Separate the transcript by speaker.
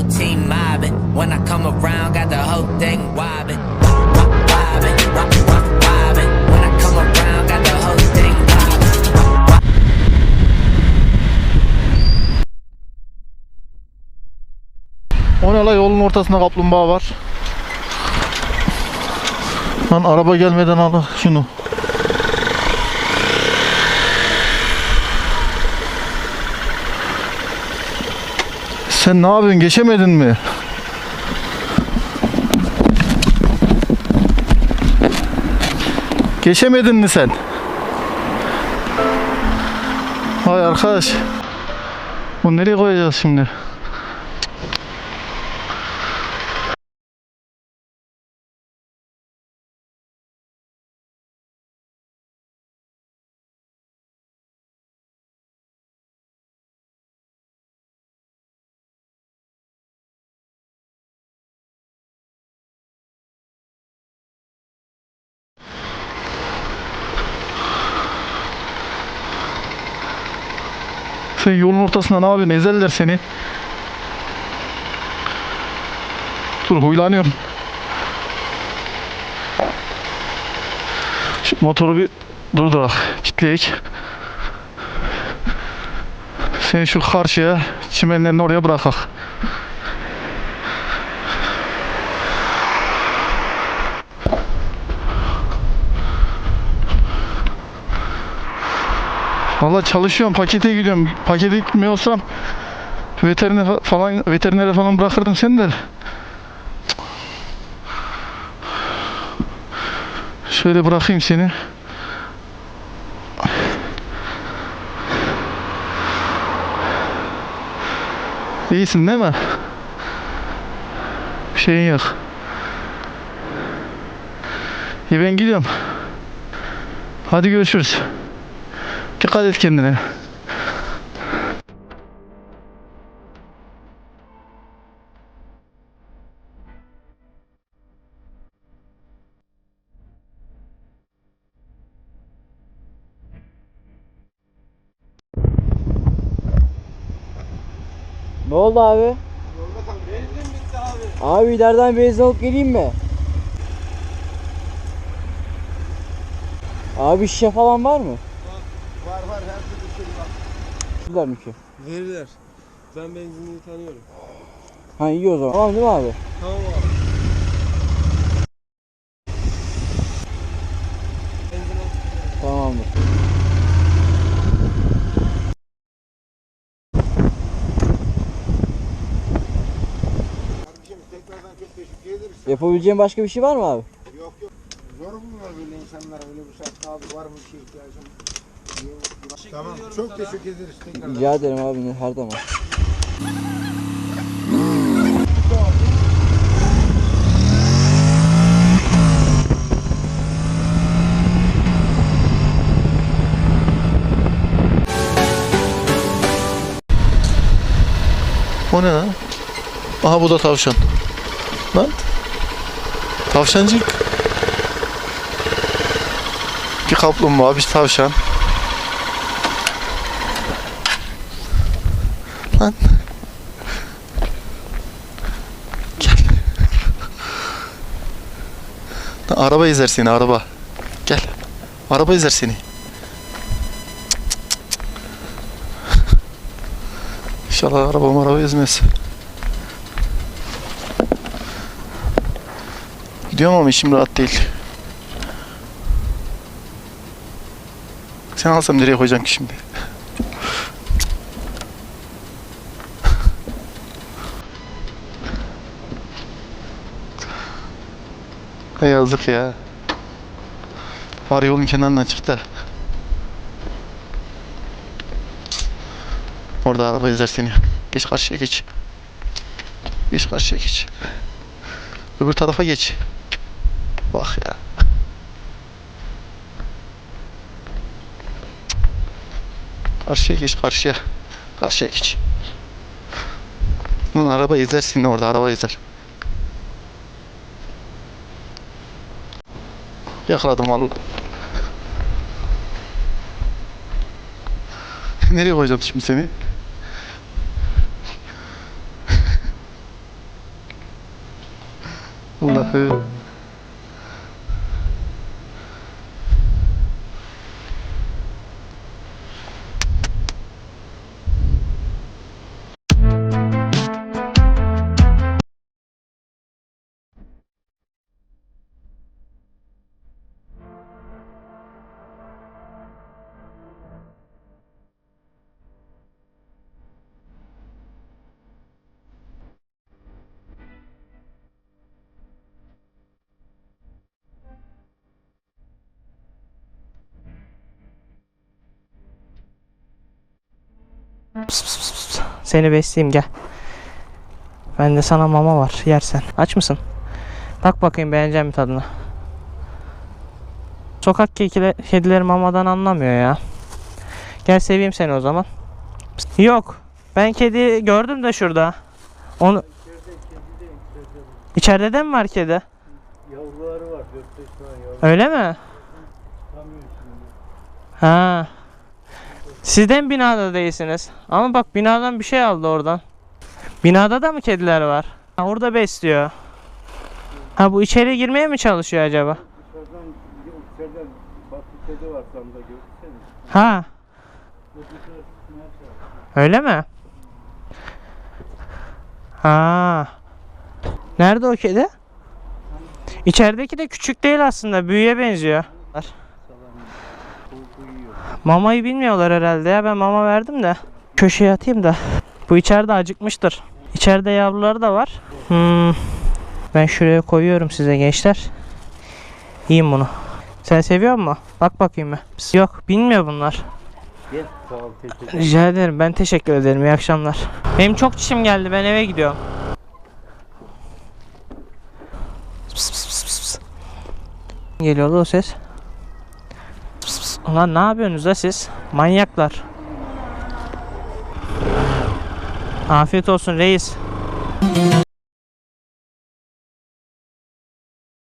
Speaker 1: whole team mobbing. When I come around, got the whole thing wobbing. Wobbing,
Speaker 2: yolun ortasında kaplumbağa var. Lan araba gelmeden al şunu. Sen ne yapıyorsun? Geçemedin mi? Geçemedin mi sen? Vay arkadaş. Bunu nereye koyacağız şimdi? Sen yolun ortasında ne yapıyorsun? Ezerler seni. Dur huylanıyorum. Şu motoru bir durdurak. Kitleyek. Seni şu karşıya çimenlerin oraya bırakak. Valla çalışıyorum pakete gidiyorum. Pakete gitmiyorsam veteriner fa- falan veterinere falan bırakırdım seni de. Şöyle bırakayım seni. İyisin değil mi? Bir şeyin yok. İyi ben gidiyorum. Hadi görüşürüz. Dikkat et kendine.
Speaker 3: Ne oldu abi? Abi ileriden benzin alıp geleyim mi? Abi şişe falan var mı?
Speaker 4: Var var her türlü şey var.
Speaker 3: Güzel mi ki?
Speaker 4: Verirler. Ben benzinliği tanıyorum.
Speaker 3: Ha iyi o zaman. Tamam değil mi abi?
Speaker 4: Tamam abi.
Speaker 3: Tamamdır.
Speaker 5: Kardeşim tekrardan çok teşekkür ederiz.
Speaker 3: Yapabileceğim başka bir şey var mı abi?
Speaker 5: Yok yok. Zor bunlar böyle insanlar öyle bir saatte abi var mı bir şey ihtiyacım? Tamam çok teşekkür ederiz tekrardan.
Speaker 3: Rica ederim abi her zaman.
Speaker 2: O ne lan? Aha bu da tavşan. Lan. Tavşancık. Bir kaplumbağa, bir tavşan. Lan. Gel. Araba izler seni, araba. Gel. Araba izler seni. İnşallah araba araba ezmez. Gidiyorum ama işim rahat değil. Sen alsam nereye koyacağım ki şimdi? Yazık ya. Var yolun kenarından çıktı. Orada araba izler seni. Geç karşıya geç. Geç karşıya geç. Öbür tarafa geç. Bak ya. Karşıya geç karşıya. Karşıya geç. Lan araba izler seni orada araba izler. Yakaladım vallahi. Nereye koyacağım şimdi seni? Allah'ım.
Speaker 6: Pıs pıs pıs pıs. Seni besleyeyim gel. Bende sana mama var yersen. Aç mısın? Bak bakayım beğenecek mi tadını? Sokak kedileri mamadan anlamıyor ya. Gel seveyim seni o zaman. Pıs. Yok. Ben kedi gördüm de şurada. Onu İçeride de mi var kedi?
Speaker 4: Yavruları var 4-5 tane yavru.
Speaker 6: Öyle mi? Ha. Sizden binada değilsiniz. Ama bak binadan bir şey aldı oradan. Binada da mı kediler var? Ha, orada besliyor. Ha bu içeri girmeye mi çalışıyor acaba?
Speaker 4: Dışarıdan içeriden bak bir kedi var samda görsene.
Speaker 6: Ha. Öyle mi? Ha. Nerede o kedi? İçerideki de küçük değil aslında. Büyüye benziyor. Mamayı bilmiyorlar herhalde ya. Ben mama verdim de. Köşeye atayım da. Bu içeride acıkmıştır. İçeride yavruları da var. Hmm. Ben şuraya koyuyorum size gençler. Yiyin bunu. Sen seviyor musun? Bak bakayım bir. Yok bilmiyor bunlar.
Speaker 4: Gel sağ ol teşekkür
Speaker 6: Rica ederim. Ben teşekkür ederim. İyi akşamlar. Benim çok çişim geldi. Ben eve gidiyorum. Geliyordu o ses. Ulan ne yapıyorsunuz da siz? Manyaklar. Afiyet olsun reis.